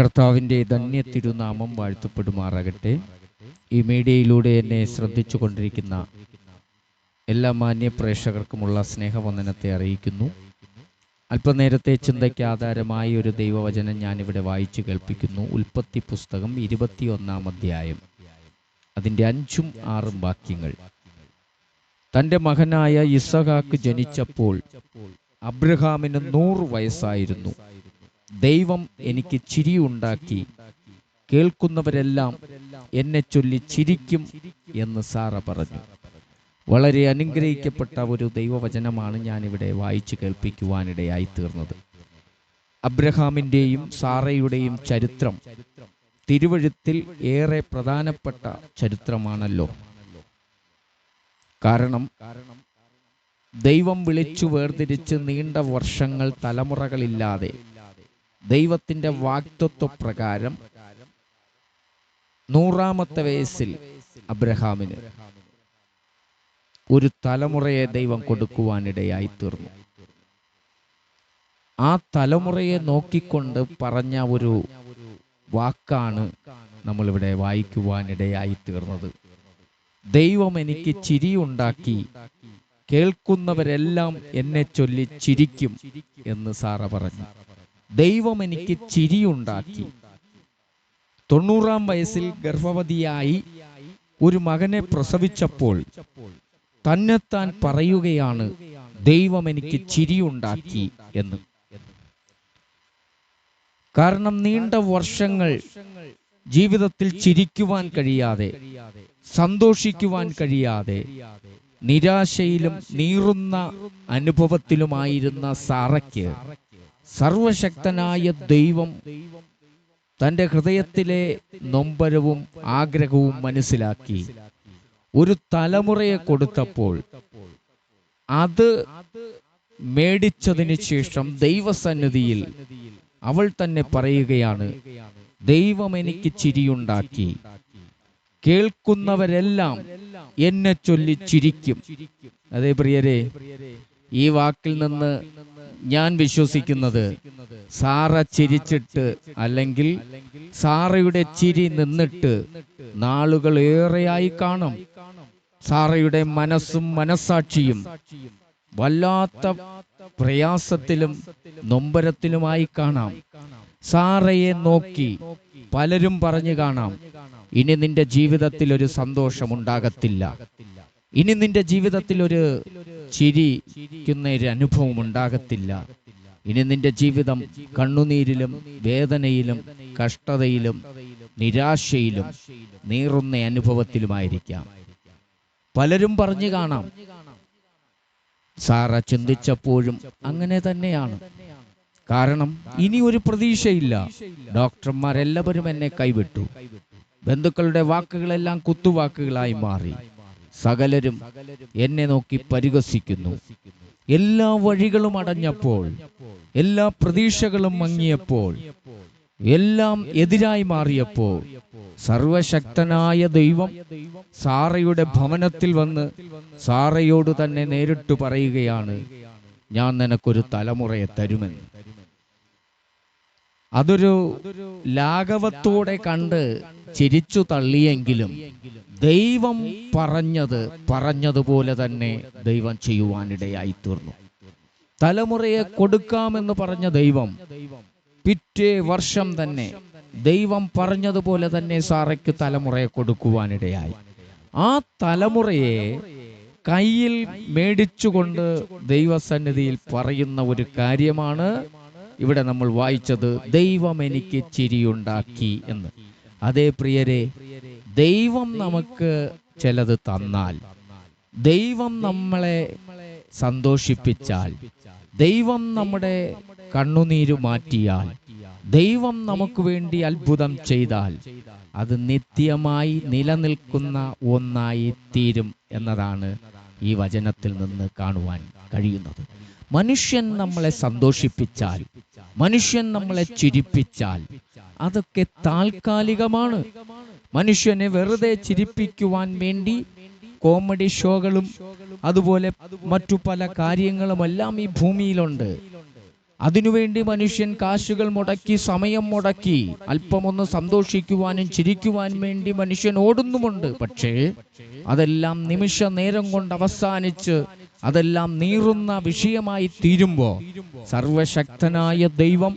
കർത്താവിന്റെ ധന്യ തിരുനാമം വാഴ്ത്തപ്പെടുമാറാകട്ടെ. ഈ മീഡിയയിലൂടെ എന്നെ ശ്രദ്ധിച്ചു കൊണ്ടിരിക്കുന്ന എല്ലാ മാന്യ പ്രേക്ഷകർക്കുമുള്ള സ്നേഹവന്ദനത്തെ അറിയിക്കുന്നു. അല്പനേരത്തെ ചിന്തയ്ക്ക് ആധാരമായ ഒരു ദൈവവചനം ഞാനിവിടെ വായിച്ചു കേൾപ്പിക്കുന്നു. ഉൽപ്പത്തി പുസ്തകം ഇരുപത്തിയൊന്നാം അധ്യായം. അതിന്റെ അഞ്ചും ആറും വാക്യങ്ങൾ. തന്റെ മകനായ ഇസഹാക്ക് ജനിച്ചപ്പോൾ അബ്രഹാമിന് നൂറ് വയസ്സായിരുന്നു. ദൈവം എനിക്ക് ചിരിയുണ്ടാക്കി. കേൾക്കുന്നവരെല്ലാം എന്നെ ചൊല്ലി ചിരിക്കും എന്ന് സാറ പറഞ്ഞു. വളരെ അനുഗ്രഹിക്കപ്പെട്ട ഒരു ദൈവവചനമാണ് ഞാനിവിടെ വായിച്ചു കേൾപ്പിക്കുവാനിടയായി തീർന്നത്. അബ്രഹാമിന്റെയും സാറയുടെയും ചരിത്രം തിരുവഴുത്തിൽ ഏറെ പ്രധാനപ്പെട്ട ചരിത്രമാണല്ലോ. കാരണം ദൈവം വിളിച്ചു വേർതിരിച്ച് നീണ്ട വർഷങ്ങൾ തലമുറകളില്ലാതെ ദൈവത്തിന്റെ വാക്തത്വ പ്രകാരം നൂറാമത്തെ വയസ്സിൽ അബ്രഹാമിന് ഒരു തലമുറയെ ദൈവം കൊടുക്കുവാനിടയായി തീർന്നു ആ തലമുറയെ നോക്കിക്കൊണ്ട് പറഞ്ഞ ഒരു വാക്കാണ് നമ്മളിവിടെ വായിക്കുവാനിടയായി തീർന്നത് ദൈവം എനിക്ക് ചിരിയുണ്ടാക്കി കേൾക്കുന്നവരെല്ലാം എന്നെ ചൊല്ലി ചിരിക്കും എന്ന് സാറ പറഞ്ഞു. ദൈവം എനിക്ക് ചിരിയുണ്ടാക്കി തൊണ്ണൂറാം വയസ്സിൽ ഗർഭവതിയായി ഒരു മകനെ പ്രസവിച്ചപ്പോൾ തന്നെത്താൻ പറയുകയാണ് ദൈവം എനിക്ക് ചിരിയുണ്ടാക്കി എന്ന്. കാരണം നീണ്ട വർഷങ്ങൾ ജീവിതത്തിൽ ചിരിക്കുവാൻ കഴിയാതെ സന്തോഷിക്കുവാൻ കഴിയാതെ നിരാശയിലും നീറുന്ന അനുഭവത്തിലുമായിരുന്ന സാറയ്ക്ക് സർവശക്തനായ ദൈവം തന്റെ ഹൃദയത്തിലെ നൊമ്പരവും ആഗ്രഹവും മനസ്സിലാക്കി. ഒരു തലമുറയെ കൊടുത്തപ്പോൾ അത് മേടിച്ചതിന് ശേഷം ദൈവസന്നിധിയിൽ അവൾ തന്നെ പറയുകയാണ് ദൈവം എനിക്ക് ചിരിയുണ്ടാക്കി. കേൾക്കുന്നവരെല്ലാം എന്നെ ചൊല്ലി ചിരിക്കും. അതേ പ്രിയരെ ഈ വാക്കിൽ നിന്ന് ഞാൻ വിശ്വസിക്കുന്നത് സാറ ചിരിച്ചിട്ട് അല്ലെങ്കിൽ സാറയുടെ ചിരി നിന്നിട്ട് നാളുകൾ ഏറെയായി കാണും. സാറയുടെ മനസ്സും മനസ്സാക്ഷിയും വല്ലാത്ത പ്രയാസത്തിലും നൊമ്പരത്തിലുമായി കാണാം. സാറയെ നോക്കി പലരും പറഞ്ഞു കാണാം ഇനി നിന്റെ ജീവിതത്തിൽ ഒരു സന്തോഷം സന്തോഷമുണ്ടാകത്തില്ല. ഇനി നിന്റെ ജീവിതത്തിൽ ഒരു ചിരിക്കുന്ന ഒരു അനുഭവം ഉണ്ടാകത്തില്ല. ഇനി നിന്റെ ജീവിതം കണ്ണുനീരിലും വേദനയിലും കഷ്ടതയിലും നിരാശയിലും നീറുന്ന അനുഭവത്തിലുമായിരിക്കാം. പലരും പറഞ്ഞു കാണാം സാറ ചിന്തിച്ചപ്പോഴും അങ്ങനെ തന്നെയാണ്. കാരണം ഇനി ഒരു പ്രതീക്ഷയില്ല. ഡോക്ടർമാരെല്ലാവരും എന്നെ കൈവിട്ടു. ബന്ധുക്കളുടെ വാക്കുകളെല്ലാം കുത്തുവാക്കുകളായി മാറി. സകലരും എന്നെ നോക്കി പരിഹസിക്കുന്നു. എല്ലാ വഴികളും അടഞ്ഞപ്പോൾ എല്ലാ പ്രതീക്ഷകളും മങ്ങിയപ്പോൾ എല്ലാം എതിരായി മാറിയപ്പോൾ സർവശക്തനായ ദൈവം സാറയുടെ ഭവനത്തിൽ വന്ന് സാറയോട് തന്നെ നേരിട്ട് പറയുകയാണ് ഞാൻ നിനക്കൊരു തലമുറയെ തരുമെന്ന്. അതൊരു ലാഘവത്തോടെ കണ്ട് ചിരിച്ചു തള്ളിയെങ്കിലും ദൈവം പറഞ്ഞത് പറഞ്ഞതുപോലെ തന്നെ ദൈവം ചെയ്യുവാനിടയായി തീർന്നു തലമുറയെ കൊടുക്കാമെന്ന് പറഞ്ഞ ദൈവം പിറ്റേ വർഷം തന്നെ ദൈവം പറഞ്ഞതുപോലെ തന്നെ സാറയ്ക്ക് തലമുറയെ കൊടുക്കുവാനിടയായി. ആ തലമുറയെ കയ്യിൽ മേടിച്ചുകൊണ്ട് ദൈവസന്നിധിയിൽ പറയുന്ന ഒരു കാര്യമാണ് ഇവിടെ നമ്മൾ വായിച്ചത് ദൈവം എനിക്ക് ചിരിയുണ്ടാക്കി എന്ന്. അതേ പ്രിയരെ ദൈവം നമുക്ക് ചിലത് തന്നാൽ ദൈവം നമ്മളെ സന്തോഷിപ്പിച്ചാൽ ദൈവം നമ്മുടെ കണ്ണുനീര് മാറ്റിയാൽ ദൈവം നമുക്ക് വേണ്ടി അത്ഭുതം ചെയ്താൽ അത് നിത്യമായി നിലനിൽക്കുന്ന ഒന്നായി തീരും എന്നതാണ് ഈ വചനത്തിൽ നിന്ന് കാണുവാൻ കഴിയുന്നത്. മനുഷ്യൻ നമ്മളെ സന്തോഷിപ്പിച്ചാൽ മനുഷ്യൻ നമ്മളെ ചിരിപ്പിച്ചാൽ അതൊക്കെ താൽക്കാലികമാണ്. മനുഷ്യനെ വെറുതെ ചിരിപ്പിക്കുവാൻ വേണ്ടി കോമഡി ഷോകളും അതുപോലെ മറ്റു പല കാര്യങ്ങളുമെല്ലാം ഈ ഭൂമിയിലുണ്ട്. അതിനുവേണ്ടി മനുഷ്യൻ കാശുകൾ മുടക്കി സമയം മുടക്കി അല്പമൊന്ന് സന്തോഷിക്കുവാനും ചിരിക്കുവാനും വേണ്ടി മനുഷ്യൻ ഓടുന്നുമുണ്ട്. പക്ഷേ അതെല്ലാം നിമിഷ നേരം കൊണ്ട് അവസാനിച്ച് അതെല്ലാം നീറുന്ന വിഷയമായി തീരുമ്പോ സർവശക്തനായ ദൈവം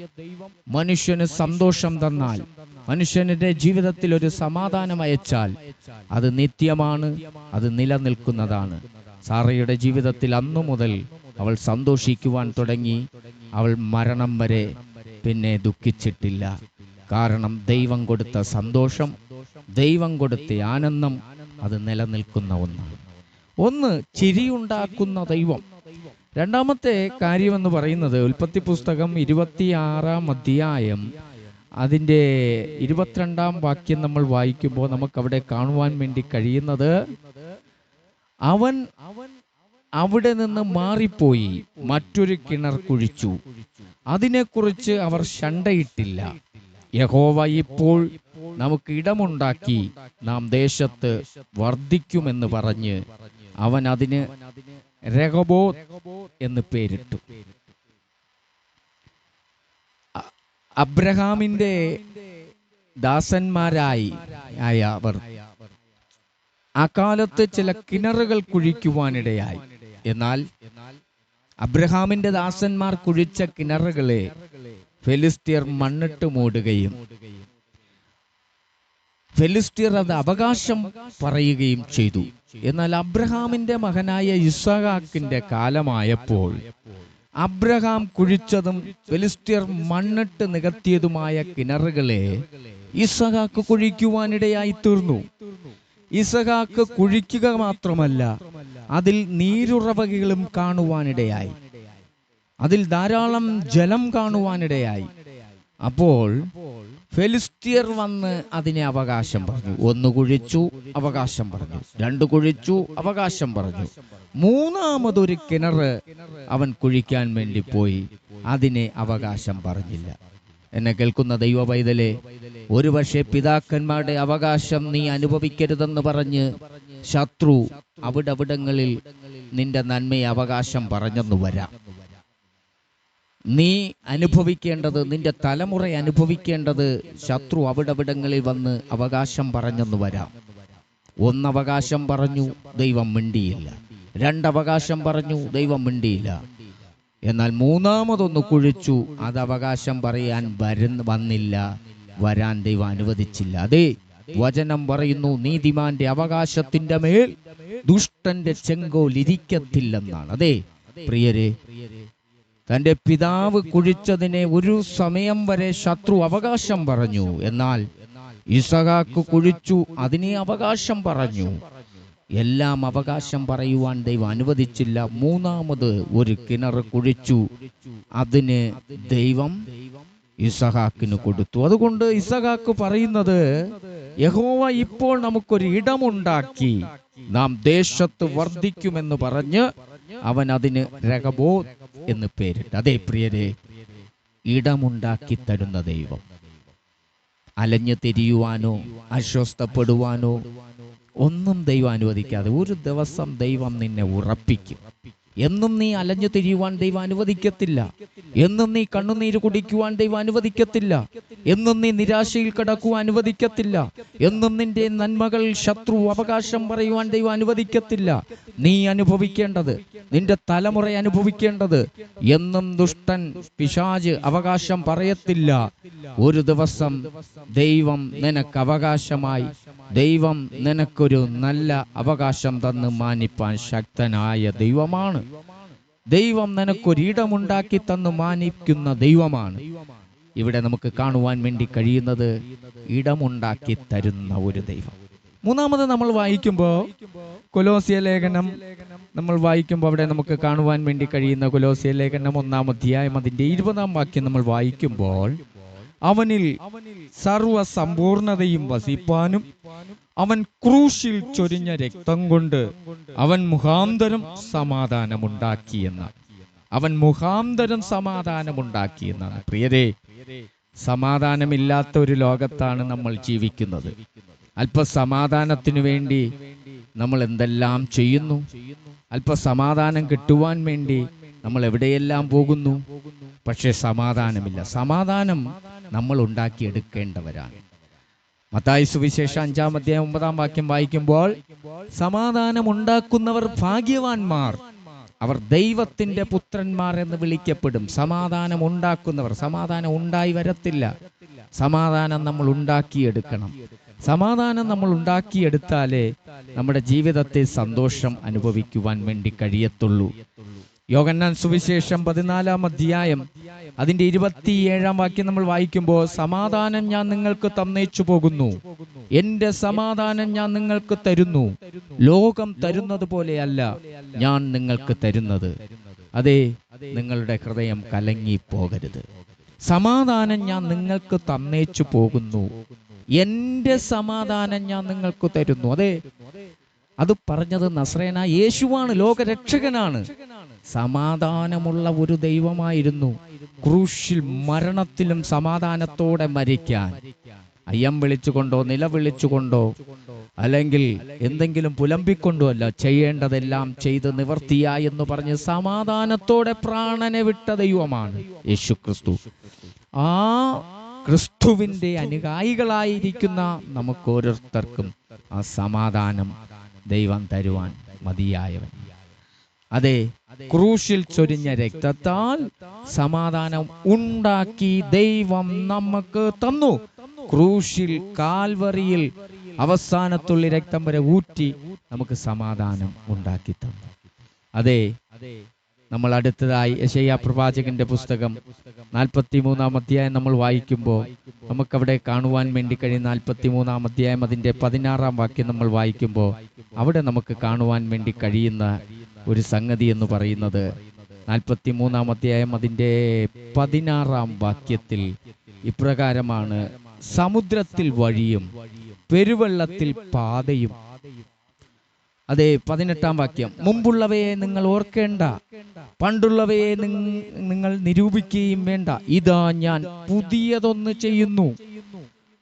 മനുഷ്യന് സന്തോഷം തന്നാൽ മനുഷ്യന്റെ ജീവിതത്തിൽ ഒരു സമാധാനം അയച്ചാൽ അത് നിത്യമാണ് അത് നിലനിൽക്കുന്നതാണ്. സാറയുടെ ജീവിതത്തിൽ അന്നു മുതൽ അവൾ സന്തോഷിക്കുവാൻ തുടങ്ങി. അവൾ മരണം വരെ പിന്നെ ദുഃഖിച്ചിട്ടില്ല. കാരണം ദൈവം കൊടുത്ത സന്തോഷം ദൈവം കൊടുത്ത ആനന്ദം അത് നിലനിൽക്കുന്ന ഒന്നാണ്. ഒന്ന് ചിരിയുണ്ടാക്കുന്ന ദൈവം. രണ്ടാമത്തെ കാര്യമെന്ന് പറയുന്നത് ഉൽപ്പത്തി പുസ്തകം ഇരുപത്തിയാറാം അധ്യായം. അതിന്റെ ഇരുപത്തിരണ്ടാം വാക്യം നമ്മൾ വായിക്കുമ്പോൾ നമുക്ക് അവിടെ കാണുവാൻ വേണ്ടി കഴിയുന്നത് അവൻ അവിടെ നിന്ന് മാറിപ്പോയി മറ്റൊരു കിണർ കുഴിച്ചു. അതിനെക്കുറിച്ച് അവർ ശണ്ടയിട്ടില്ല. യഹോവ ഇപ്പോൾ നമുക്ക് ഇടമുണ്ടാക്കി നാം ദേശത്ത് വർദ്ധിക്കുമെന്ന് പറഞ്ഞ് അവൻ അതിന് രഹബോ എന്ന് പേരിട്ടു. അബ്രഹാമിന്റെ ദാസന്മാരായി ആയ അവർ അക്കാലത്ത് ചില കിണറുകൾ കുഴിക്കുവാനിടയായി. എന്നാൽ അബ്രഹാമിന്റെ ദാസന്മാർ കുഴിച്ച കിണറുകളെ ഫെലിസ്തീർ മണ്ണിട്ട് മൂടുകയും ഫെലിസ്തീർ അത് അവകാശം പറയുകയും ചെയ്തു. എന്നാൽ അബ്രഹാമിന്റെ മകനായ ഇസഹാക്കിന്റെ കാലമായപ്പോൾ അബ്രഹാം കുഴിച്ചതും ഫെലിസ്തീർ മണ്ണിട്ട് നികത്തിയതുമായ കിണറുകളെ ഇസഹാക്ക് കുഴിക്കുവാനിടയായി തീർന്നു. ഇസഹാക്ക് കുഴിക്കുക മാത്രമല്ല അതിൽ നീരുറവകളും കാണുവാനിടയായി. അതിൽ ധാരാളം ജലം കാണുവാനിടയായി. അപ്പോൾ ഫെലിസ്തീർ വന്ന് അതിനെ അവകാശം പറഞ്ഞു. ഒന്ന് കുഴിച്ചു അവകാശം പറഞ്ഞു. രണ്ട് കുഴിച്ചു അവകാശം പറഞ്ഞു. മൂന്നാമതൊരു കിണർ അവൻ കുഴിക്കാൻ വേണ്ടി പോയി. അതിനെ അവകാശം പറഞ്ഞില്ല. എന്നെ കേൾക്കുന്ന ദൈവ പൈതലെ ഒരുപക്ഷെ പിതാക്കന്മാരുടെ അവകാശം നീ അനുഭവിക്കരുതെന്ന് പറഞ്ഞ് ശത്രു അവിടവിടങ്ങളിൽ നിന്റെ നന്മയെ അവകാശം പറഞ്ഞെന്ന് വരാം. നീ അനുഭവിക്കേണ്ടത് നിന്റെ തലമുറ അനുഭവിക്കേണ്ടത് ശത്രു അവിടവിടങ്ങളിൽ വന്ന് അവകാശം പറഞ്ഞെന്ന് വരാം. ഒന്നവകാശം പറഞ്ഞു ദൈവം മിണ്ടിയില്ല. രണ്ടവകാശം പറഞ്ഞു ദൈവം മിണ്ടിയില്ല. എന്നാൽ മൂന്നാമതൊന്ന് കുഴിച്ചു അത് അവകാശം പറയാൻ വരുന്ന വന്നില്ല വരാൻ ദൈവം അനുവദിച്ചില്ല. അതെ വചനം പറയുന്നു നീതിമാന്റെ അവകാശത്തിന്റെ മേൽ ദുഷ്ടന്റെ ചെങ്കോൽ ഇരിക്കത്തില്ലെന്നാണ്. അതെ പ്രിയരെ തന്റെ പിതാവ് കുഴിച്ചതിനെ ഒരു സമയം വരെ ശത്രു അവകാശം പറഞ്ഞു. എന്നാൽ ഇസഹാക്ക് കുഴിച്ചു അതിനെ അവകാശം പറഞ്ഞു. എല്ലാം അവകാശം പറയുവാൻ ദൈവം അനുവദിച്ചില്ല. മൂന്നാമത് ഒരു കിണർ കുഴിച്ചു അതിന് ദൈവം ഇസഹാക്കിന് കൊടുത്തു. അതുകൊണ്ട് ഇസഹാക്ക് പറയുന്നത് യഹോവ ഇപ്പോൾ നമുക്കൊരു ഇടമുണ്ടാക്കി. നാം ദേശത്ത് വർദ്ധിക്കുമെന്ന് പറഞ്ഞ് അവൻ അതിന് രഹബോ എന്ന് പേരിട്ട്. അതേ പ്രിയരെ ഇടമുണ്ടാക്കി തരുന്ന ദൈവം. അലഞ്ഞു തിരിയുവാനോ അസ്വസ്ഥപ്പെടുവാനോ ഒന്നും ദൈവം അനുവദിക്കാതെ ഒരു ദിവസം ദൈവം നിന്നെ ഉറപ്പിക്കും. എന്നും നീ അലഞ്ഞു തിരിയുവാൻ ദൈവം അനുവദിക്കത്തില്ല. എന്നും നീ കണ്ണുനീര് കുടിക്കുവാൻ ദൈവം അനുവദിക്കത്തില്ല. എന്നും നീ നിരാശയിൽ കിടക്കുവാൻ അനുവദിക്കത്തില്ല. എന്നും നിന്റെ നന്മകൾ ശത്രു അവകാശം പറയുവാൻ ദൈവം അനുവദിക്കത്തില്ല. നീ അനുഭവിക്കേണ്ടത് നിന്റെ തലമുറ അനുഭവിക്കേണ്ടത് എന്നും ദുഷ്ടൻ പിശാജ് അവകാശം പറയത്തില്ല. ഒരു ദിവസം ദൈവം നിനക്ക് അവകാശമായി ദൈവം നിനക്കൊരു നല്ല അവകാശം തന്ന് മാനിപ്പാൻ ശക്തനായ ദൈവമാണ്. ദൈവം നിനക്കൊരിടമുണ്ടാക്കി തന്ന് മാനിക്കുന്ന ദൈവമാണ്. ഇവിടെ നമുക്ക് കാണുവാൻ വേണ്ടി കഴിയുന്നത് ഇടമുണ്ടാക്കി തരുന്ന ഒരു ദൈവം. മൂന്നാമത് നമ്മൾ വായിക്കുമ്പോൾ കൊലോസിയ ലേഖനം നമ്മൾ വായിക്കുമ്പോൾ അവിടെ നമുക്ക് കാണുവാൻ വേണ്ടി കഴിയുന്ന കൊലോസിയ ലേഖനം ഒന്നാം അധ്യായം അതിന്റെ ഇരുപതാം വാക്യം നമ്മൾ വായിക്കുമ്പോൾ അവനിൽ സർവ സമ്പൂർണതയും വസിപ്പാനും അവൻ ക്രൂശിൽ ചൊരിഞ്ഞ രക്തം കൊണ്ട് അവൻ മുഖാന്തരം സമാധാനമുണ്ടാക്കിയെന്നാണ് അവൻ മുഖാന്തരം സമാധാനമുണ്ടാക്കിയെന്നാണ് പ്രിയരെ സമാധാനമില്ലാത്ത ഒരു ലോകത്താണ് നമ്മൾ ജീവിക്കുന്നത്. അല്പസമാധാനത്തിനു വേണ്ടി നമ്മൾ എന്തെല്ലാം ചെയ്യുന്നു? അല്പസമാധാനം കിട്ടുവാൻ വേണ്ടി നമ്മൾ എവിടെയെല്ലാം പോകുന്നു? പക്ഷേ സമാധാനമില്ല. സമാധാനം നമ്മൾ ഉണ്ടാക്കിയെടുക്കേണ്ടവരാണ് മത്തായി സുവിശേഷം അഞ്ചാം അധ്യായം ഒമ്പതാം വാക്യം വായിക്കുമ്പോൾ സമാധാനം ഉണ്ടാക്കുന്നവർ ഭാഗ്യവാന്മാർ. അവർ ദൈവത്തിന്റെ പുത്രന്മാർ എന്ന് വിളിക്കപ്പെടും. സമാധാനം ഉണ്ടാക്കുന്നവർ സമാധാനം ഉണ്ടായി വരത്തില്ല. സമാധാനം നമ്മൾ ഉണ്ടാക്കിയെടുക്കണം. സമാധാനം നമ്മൾ ഉണ്ടാക്കിയെടുത്താലേ നമ്മുടെ ജീവിതത്തെ സന്തോഷം അനുഭവിക്കുവാൻ വേണ്ടി കഴിയത്തുള്ളൂ. യോഗന്നാൻ സുവിശേഷം പതിനാലാം അധ്യായം. അതിന്റെ ഇരുപത്തിയേഴാം വാക്യം നമ്മൾ വായിക്കുമ്പോൾ സമാധാനം ഞാൻ നിങ്ങൾക്ക് തന്നേച്ചു പോകുന്നു. എന്റെ സമാധാനം ഞാൻ നിങ്ങൾക്ക് തരുന്നു. ലോകം തരുന്നത് പോലെയല്ല ഞാൻ നിങ്ങൾക്ക് തരുന്നത്. അതെ നിങ്ങളുടെ ഹൃദയം കലങ്ങി പോകരുത് സമാധാനം ഞാൻ നിങ്ങൾക്ക് തന്നേച്ചു പോകുന്നു. എന്റെ സമാധാനം ഞാൻ നിങ്ങൾക്ക് തരുന്നു. അതെ അത് പറഞ്ഞത് നസ്രേന. യേശുവാണ് ലോകരക്ഷകനാണ്. സമാധാനമുള്ള ഒരു ദൈവമായിരുന്നു. ക്രൂശിൽ മരണത്തിലും സമാധാനത്തോടെ മരിക്കാൻ. അയ്യം വിളിച്ചുകൊണ്ടോ നിലവിളിച്ചുകൊണ്ടോ അല്ലെങ്കിൽ എന്തെങ്കിലും പുലമ്പിക്കൊണ്ടോ അല്ല ചെയ്യേണ്ടതെല്ലാം ചെയ്ത് നിവർത്തിയ എന്ന് പറഞ്ഞ് സമാധാനത്തോടെ പ്രാണനെ വിട്ട ദൈവമാണ് യേശു ക്രിസ്തു ആ ക്രിസ്തുവിന്റെ അനുകായികളായിരിക്കുന്ന നമുക്ക് ഓരോരുത്തർക്കും ആ സമാധാനം ദൈവം തരുവാൻ മതിയായവൻ. അതെ ക്രൂശിൽ ചൊരിഞ്ഞ രക്തത്താൽ സമാധാനം ഉണ്ടാക്കി ദൈവം നമുക്ക് തന്നു. ക്രൂശിൽ കാൽവറിയിൽ അവസാനത്തുള്ളി രക്തം വരെ ഊറ്റി നമുക്ക് സമാധാനം ഉണ്ടാക്കി തന്നു. അതെ നമ്മൾ അടുത്തതായി യശയ്യ പ്രവാചകന്റെ പുസ്തകം നാൽപ്പത്തി മൂന്നാം അധ്യായം നമ്മൾ വായിക്കുമ്പോൾ നമുക്കവിടെ കാണുവാൻ വേണ്ടി കഴിയുന്ന നാൽപ്പത്തി മൂന്നാം അധ്യായം അതിന്റെ പതിനാറാം വാക്യം നമ്മൾ വായിക്കുമ്പോൾ അവിടെ നമുക്ക് കാണുവാൻ വേണ്ടി കഴിയുന്ന ഒരു സംഗതി എന്ന് പറയുന്നത്. നാൽപ്പത്തി മൂന്നാം അധ്യായം അതിന്റെ പതിനാറാം വാക്യത്തിൽ ഇപ്രകാരമാണ്. സമുദ്രത്തിൽ വഴിയും പെരുവെള്ളത്തിൽ പാതയും. അതെ പതിനെട്ടാം വാക്യം. മുമ്പുള്ളവയെ നിങ്ങൾ ഓർക്കേണ്ട പണ്ടുള്ളവയെ നിങ്ങൾ നിരൂപിക്കുകയും വേണ്ട. ഇതാ ഞാൻ പുതിയതൊന്ന് ചെയ്യുന്നു.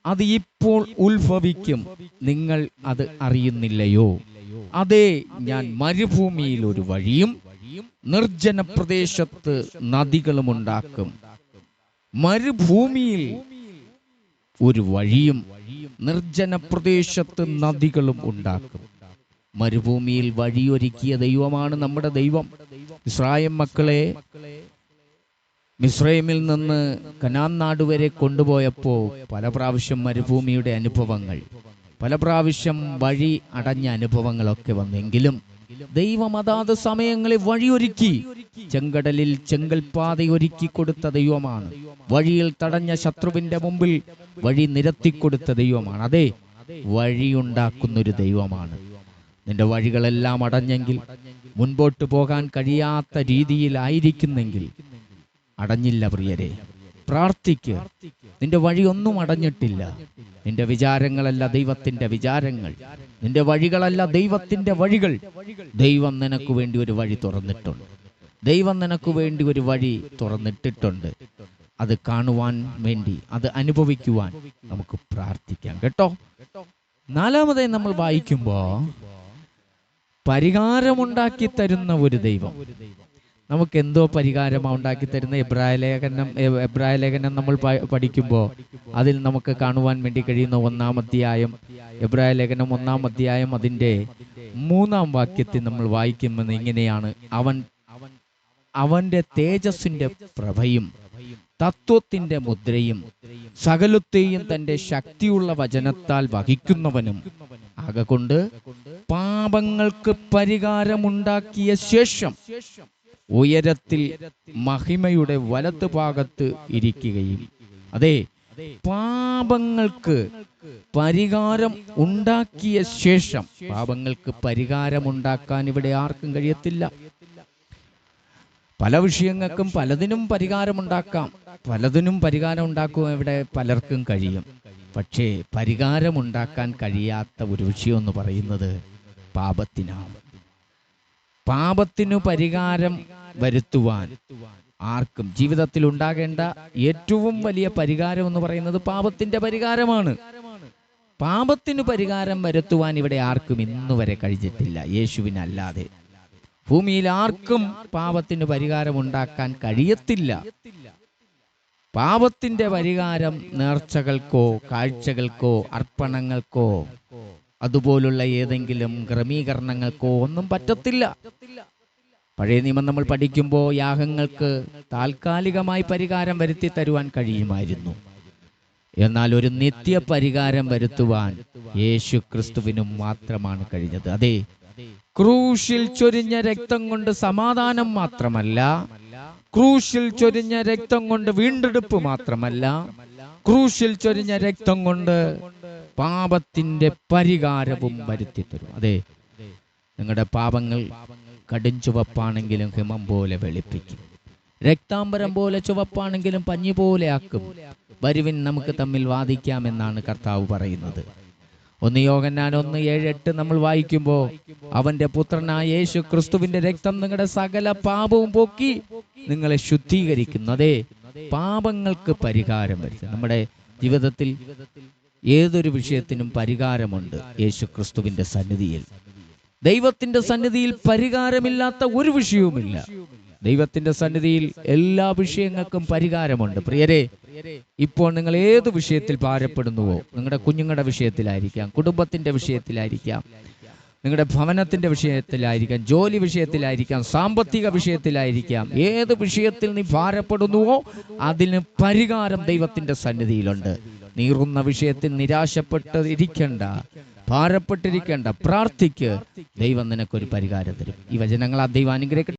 അത് ഇപ്പോൾ ഉത്ഭവിക്കും. നിങ്ങൾ അത് അറിയുന്നില്ലയോ? അതെ ഞാൻ മരുഭൂമിയിൽ ഒരു വഴിയും നിർജന പ്രദേശത്ത് നദികളും ഉണ്ടാക്കും മരുഭൂമിയിൽ ഒരു വഴിയും നിർജന പ്രദേശത്ത് നദികളും ഉണ്ടാക്കും. മരുഭൂമിയിൽ വഴിയൊരുക്കിയ ദൈവമാണ് നമ്മുടെ ദൈവം. ഇസ്രായേൽ മക്കളെ മിസ്രൈമിൽ നിന്ന് കനാൻ നാട് വരെ കൊണ്ടുപോയപ്പോൾ പല പ്രാവശ്യം മരുഭൂമിയുടെ അനുഭവങ്ങൾ. പല പ്രാവശ്യം വഴി അടഞ്ഞ അനുഭവങ്ങളൊക്കെ വന്നെങ്കിലും ദൈവം അതാത് സമയങ്ങളിൽ വഴിയൊരുക്കി ചെങ്കടലിൽ ചെങ്കൽപാത ഒരുക്കി കൊടുത്ത ദൈവമാണ്. വഴിയിൽ തടഞ്ഞ ശത്രുവിന്റെ മുമ്പിൽ വഴി നിരത്തിക്കൊടുത്ത ദൈവമാണ്. അതെ വഴിയുണ്ടാക്കുന്നൊരു ദൈവമാണ്. നിന്റെ വഴികളെല്ലാം അടഞ്ഞെങ്കിൽ മുൻപോട്ട് പോകാൻ കഴിയാത്ത രീതിയിലായിരിക്കുന്നെങ്കിൽ അടഞ്ഞില്ല പ്രിയരെ. പ്രാർത്ഥിക്ക്. നിന്റെ വഴിയൊന്നും അടഞ്ഞിട്ടില്ല. നിന്റെ വിചാരങ്ങളല്ല ദൈവത്തിന്റെ വിചാരങ്ങൾ. നിന്റെ വഴികളല്ല ദൈവത്തിന്റെ വഴികൾ. ദൈവം നിനക്ക് വേണ്ടി ഒരു വഴി തുറന്നിട്ടുണ്ട്. ദൈവം നിനക്ക് വേണ്ടി ഒരു വഴി തുറന്നിട്ടിട്ടുണ്ട്. അത് കാണുവാൻ വേണ്ടി അത് അനുഭവിക്കുവാൻ നമുക്ക് പ്രാർത്ഥിക്കാം. കേട്ടോ? നാലാമതായി നമ്മൾ വായിക്കുമ്പോ പരിഹാരമുണ്ടാക്കി തരുന്ന ഒരു ദൈവം. നമുക്ക് എന്തോ പരിഹാരമാണ് ഉണ്ടാക്കി തരുന്ന എബ്രായ ലേഖനം എബ്രായ ലേഖനം നമ്മൾ പഠിക്കുമ്പോൾ അതിൽ നമുക്ക് കാണുവാൻ വേണ്ടി കഴിയുന്ന ഒന്നാം അധ്യായം എബ്രായ ലേഖനം ഒന്നാം അധ്യായം അതിന്റെ മൂന്നാം വാക്യത്തിൽ നമ്മൾ വായിക്കുമ്പോൾ ഇങ്ങനെയാണ്. അവൻ അവന്റെ തേജസ്സിന്റെ പ്രഭയും തത്വത്തിന്റെ മുദ്രയും സകലത്തെയും തന്റെ ശക്തിയുള്ള വചനത്താൽ വഹിക്കുന്നവനും ആകൊണ്ട് പാപങ്ങൾക്ക് പരിഹാരമുണ്ടാക്കിയ ശേഷം ഉയരത്തിൽ മഹിമയുടെ വലത്ത് ഭാഗത്ത് ഇരിക്കുകയും. അതെ പാപങ്ങൾക്ക് പരിഹാരം ഉണ്ടാക്കിയ ശേഷം പാപങ്ങൾക്ക് പരിഹാരമുണ്ടാക്കാൻ ഇവിടെ ആർക്കും കഴിയത്തില്ല. പല വിഷയങ്ങൾക്കും പലതിനും പരിഹാരമുണ്ടാക്കാം പലതിനും പരിഹാരം ഉണ്ടാക്കുവാൻ ഇവിടെ പലർക്കും കഴിയും. പക്ഷേ പരിഹാരമുണ്ടാക്കാൻ കഴിയാത്ത ഒരു വിഷയം എന്ന് പറയുന്നത് പാപത്തിനാണ്. പാപത്തിനു പരിഹാരം വരുത്തുവാൻ. ആർക്കും ജീവിതത്തിൽ ഉണ്ടാകേണ്ട ഏറ്റവും വലിയ പരിഹാരം എന്ന് പറയുന്നത് പാപത്തിന്റെ പരിഹാരമാണ്. പാപത്തിന് പരിഹാരം വരുത്തുവാൻ ഇവിടെ ആർക്കും ഇന്നുവരെ കഴിഞ്ഞിട്ടില്ല. യേശുവിനല്ലാതെ. ഭൂമിയിൽ ആർക്കും പാപത്തിന് പരിഹാരം ഉണ്ടാക്കാൻ കഴിയത്തില്ല. പാപത്തിന്റെ പരിഹാരം നേർച്ചകൾക്കോ കാഴ്ചകൾക്കോ അർപ്പണങ്ങൾക്കോ അതുപോലുള്ള ഏതെങ്കിലും ക്രമീകരണങ്ങൾക്കോ ഒന്നും പറ്റത്തില്ല. പഴയ നിയമം നമ്മൾ പഠിക്കുമ്പോൾ യാഗങ്ങൾക്ക് താൽക്കാലികമായി പരിഹാരം വരുത്തി തരുവാൻ കഴിയുമായിരുന്നു. എന്നാൽ ഒരു നിത്യ പരിഹാരം വരുത്തുവാൻ യേശു ക്രിസ്തുവിനും മാത്രമാണ് കഴിഞ്ഞത്. അതെ ക്രൂശിൽ ചൊരിഞ്ഞ രക്തം കൊണ്ട് സമാധാനം മാത്രമല്ല ക്രൂശിൽ ചൊരിഞ്ഞ രക്തം കൊണ്ട് വീണ്ടെടുപ്പ് മാത്രമല്ല ക്രൂശിൽ ചൊരിഞ്ഞ രക്തം കൊണ്ട് പാപത്തിന്റെ പരിഹാരവും വരുത്തി തരും. അതെ നിങ്ങളുടെ പാപങ്ങൾ കടും ചുവപ്പാണെങ്കിലും ഹിമം പോലെ വെളുപ്പിക്കും. രക്താംബരം പോലെ ചുവപ്പാണെങ്കിലും പഞ്ഞി പോലെ ആക്കും. വരുവിൻ നമുക്ക് തമ്മിൽ വാദിക്കാമെന്നാണ് കർത്താവ് പറയുന്നത്. ഒന്ന് യോഗന്നാൻ ഒന്ന് ഏഴ് എട്ട് നമ്മൾ വായിക്കുമ്പോൾ അവന്റെ പുത്രനായ യേശു ക്രിസ്തുവിന്റെ രക്തം നിങ്ങളുടെ സകല പാപവും പോക്കി നിങ്ങളെ ശുദ്ധീകരിക്കുന്നു. അതെ പാപങ്ങൾക്ക് പരിഹാരം വരുത്തും. നമ്മുടെ ജീവിതത്തിൽ ഏതൊരു വിഷയത്തിനും പരിഹാരമുണ്ട് യേശു ക്രിസ്തുവിന്റെ സന്നിധിയിൽ. ദൈവത്തിന്റെ സന്നിധിയിൽ പരിഹാരമില്ലാത്ത ഒരു വിഷയവുമില്ല. ദൈവത്തിന്റെ സന്നിധിയിൽ എല്ലാ വിഷയങ്ങൾക്കും പരിഹാരമുണ്ട്. പ്രിയരെ ഇപ്പോൾ നിങ്ങൾ ഏത് വിഷയത്തിൽ ഭാരപ്പെടുന്നുവോ നിങ്ങളുടെ കുഞ്ഞുങ്ങളുടെ വിഷയത്തിലായിരിക്കാം കുടുംബത്തിന്റെ വിഷയത്തിലായിരിക്കാം നിങ്ങളുടെ ഭവനത്തിന്റെ വിഷയത്തിലായിരിക്കാം ജോലി വിഷയത്തിലായിരിക്കാം സാമ്പത്തിക വിഷയത്തിലായിരിക്കാം ഏത് വിഷയത്തിൽ നീ ഭാരപ്പെടുന്നുവോ അതിന് പരിഹാരം ദൈവത്തിന്റെ സന്നിധിയിലുണ്ട്. നീറുന്ന വിഷയത്തിൽ നിരാശപ്പെട്ട് ഇരിക്കണ്ട. ഭാരപ്പെട്ടിരിക്കേണ്ട പ്രാർത്ഥിക്ക് ദൈവം നിനക്കൊരു പരിഹാരം തരും. ഈ വചനങ്ങൾ ആ ദൈവം അനുഗ്രഹിക്കട്ടെ.